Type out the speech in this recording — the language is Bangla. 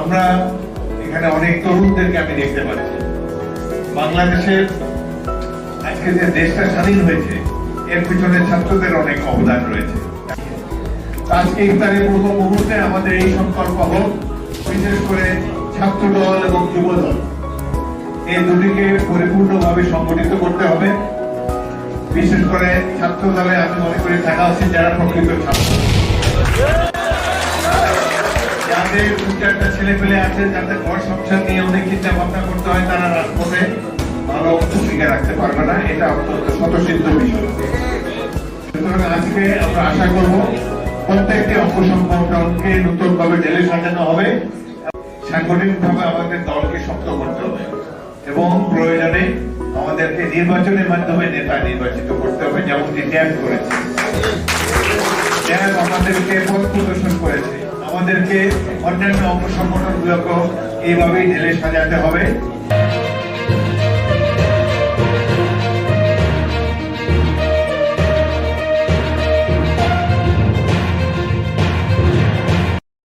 আমরা এখানে অনেক তরুণদেরকে আমি দেখতে পাচ্ছি। বাংলাদেশের আজকে যে দেশটা স্বাধীন হয়েছে, এর পিছনে ছাত্রদের অনেক অবদান রয়েছে। আজকে ইফতারের পূর্ব মুহূর্তে আমাদের এই সংকল্প হোক বিশেষ করে ছাত্র দল এবং যুব দল এই দুটিকে পরিপূর্ণভাবে সংগঠিত করতে হবে। বিশেষ করে ছাত্র দলে আমি মনে করি থাকা উচিত যারা প্রকৃত ছাত্র। যাদের দু চারটা ছেলে পেলে আছে যাদের ঘর সংসার নিয়ে অনেক চিন্তা ভাবনা করতে হয়, তারা রাজপথে ভালো ভূমিকা রাখতে পারবে না। এটা অত্যন্ত স্বতঃসিদ্ধ বিষয়। সুতরাং আজকে আমরা আশা করব প্রত্যেকটি অঙ্গ সংগঠনকে নতুন ভাবে ঢেলে সাজানো হবে। সাংগঠনিক ভাবে আমাদের দলকে শক্ত করতে হবে এবং প্রয়োজনে আমাদেরকে নির্বাচনের মাধ্যমে নেতা নির্বাচিত করতে হবে, যেমনটি জ্যাম করেছে। আমাদেরকে পথ প্রদর্শন করেছে। আমাদেরকে অন্যান্য অঙ্গ সংগঠনগুলোকে এইভাবেই ঢেলে সাজাতে হবে।